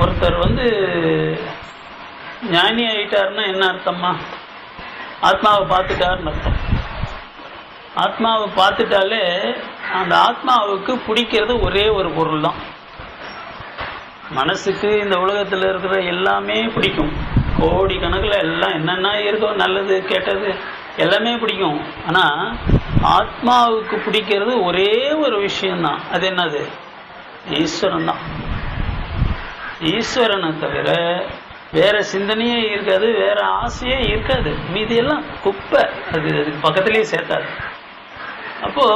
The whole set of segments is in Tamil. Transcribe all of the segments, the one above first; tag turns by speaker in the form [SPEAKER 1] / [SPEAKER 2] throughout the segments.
[SPEAKER 1] ஒருத்தர் வந்து ஞானி ஆயிட்டாருன்னா என்ன அர்த்தம்மா? ஆத்மாவை பார்த்துட்டாருன்னு அர்த்தம். ஆத்மாவை பார்த்துட்டாலே அந்த ஆத்மாவுக்கு பிடிக்கிறது ஒரே ஒரு பொருள் தான் மனசுக்கு இந்த உலகத்தில் இருக்கிற எல்லாமே பிடிக்கும். கோடி கணக்கில் எல்லாம் என்னென்ன இருக்கோ நல்லது கெட்டது எல்லாமே பிடிக்கும். ஆனால் ஆத்மாவுக்கு பிடிக்கிறது ஒரே ஒரு விஷயந்தான் அது என்னது? ஈஸ்வரன் தான் ஈஸ்வரனை தவிர வேற சிந்தனையே இருக்காது வேற ஆசையே இருக்காது. மீதி எல்லாம் குப்பை. அது அதுக்கு பக்கத்திலேயே சேர்த்தாது அப்போ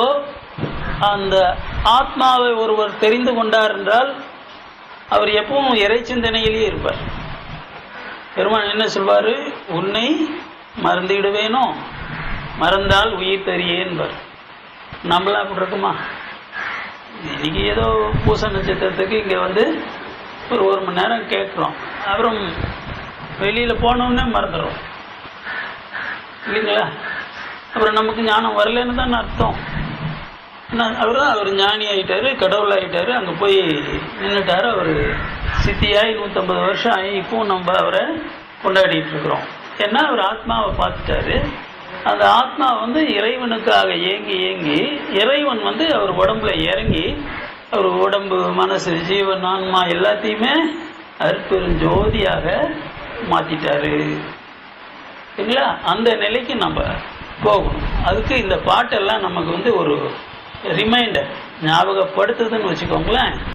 [SPEAKER 1] அந்த ஆத்மாவை ஒருவர் தெரிந்து கொண்டார் என்றால் அவர் எப்பவும் இறை சிந்தனையிலேயே இருப்பார். பெருமான் என்ன சொல்வாரு? உன்னை மறந்துவிடுவேனோ? மறந்தால் உயிர் தெரியேன்பார் நம்மளாம் அப்படி இருக்குமா? இன்னைக்கு ஏதோ பூச நட்சத்திரத்துக்கு இங்கே வந்து ஒரு ஒரு மணி நேரம் கேட்குறோம் அப்புறம் வெளியில் போனோடனே மறந்துடுறோம். இல்லைங்களா அப்புறம் நமக்கு ஞானம் வரலன்னு தான் அர்த்தம். அவர் தான் அவர் ஞானி ஆகிட்டாரு கடவுள் ஆயிட்டாரு அங்கே போய் நின்றுட்டாரு அவர் சித்தியாகி நூற்றம்பது வருஷம் ஆகி இப்பவும் நம்ம அவரை கொண்டாடிட்டு இருக்கிறோம். ஏன்னா அவர் ஆத்மாவை பார்த்துட்டாரு. அந்த ஆத்மா வந்து இறைவனுக்காக ஏங்கி ஏங்கி இறைவன் வந்து அவர் உடம்புல இறங்கி ஒரு உடம்பு மனசு ஜீவன் ஆன்மா எல்லாத்தையுமே அற்பெருஞ்சோதியாக மாத்திட்டாரு. சரிங்களா அந்த நிலைக்கு நம்ம போகணும். அதுக்கு இந்த பாட்டெல்லாம் நமக்கு வந்து ஒரு ரிமைண்டர் ஞாபகப்படுத்துதுன்னு வச்சுக்கோங்களேன்.